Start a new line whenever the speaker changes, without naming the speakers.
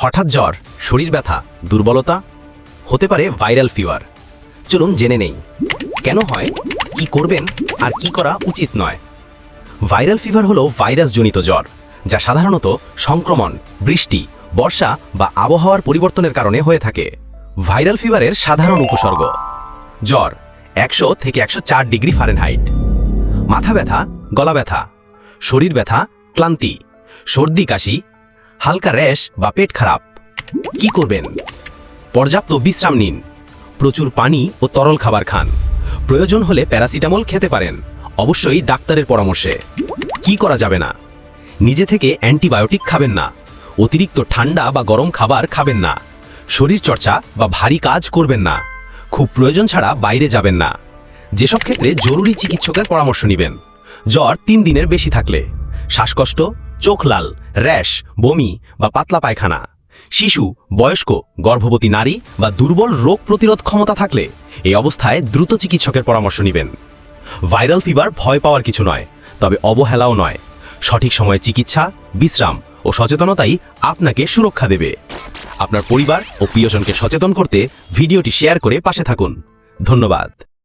হঠাৎ জ্বর, শরীর ব্যথা, দুর্বলতা, হতে পারে ভাইরাল ফিভার। চলুন জেনে নেই। কেন হয়? কি করবেন? আর কি করা উচিত নয়? ভাইরাল ফিভার হলো ভাইরাসজনিত জ্বর, যা সাধারণত সংক্রমণ, বৃষ্টি, বর্ষা বা আবহাওয়ার পরিবর্তনের কারণে হয়ে থাকে। ভাইরাল ফিভারের সাধারণ উপসর্গ, জ্বর, একশো থেকে একশো চার ডিগ্রি ফারেনহাইট। মাথা ব্যথা, গলা ব্যথা, শরীর ব্যথা, ক্লান্তি, সর্দি কাশি হালকা র্যাশ বা পেট খারাপ। কি করবেন? পর্যাপ্ত বিশ্রাম নিন। প্রচুর পানি ও তরল খাবার খান। প্রয়োজন হলে প্যারাসিটামল খেতে পারেন। অবশ্যই ডাক্তারের পরামর্শে। কি করা যাবে না? নিজে থেকে অ্যান্টিবায়োটিক খাবেন না। অতিরিক্ত ঠান্ডা বা গরম খাবার খাবেন না। শরীর চর্চা বা ভারী কাজ করবেন না। খুব প্রয়োজন ছাড়া বাইরে যাবেন না। যেসব ক্ষেত্রে জরুরি চিকিৎসকের পরামর্শ নেবেন। জ্বর তিন দিনের বেশি থাকলে। শ্বাসকষ্ট, চোখ লাল র্যাশ, বমি বা পাতলা পায়খানা। শিশু, বয়স্ক, গর্ভবতী নারী বা দুর্বল রোগ প্রতিরোধ ক্ষমতা থাকলে এই অবস্থায় দ্রুত চিকিৎসকের পরামর্শ নেবেন। ভাইরাল ফিভার ভয় পাওয়ার কিছু নয়, তবে অবহেলাও নয়। সঠিক সময়ে চিকিৎসা, বিশ্রাম ও সচেতনতাই আপনাকে সুরক্ষা দেবে। আপনার পরিবার ও প্রিয়জনকে সচেতন করতে ভিডিওটি শেয়ার করে পাশে থাকুন। ধন্যবাদ।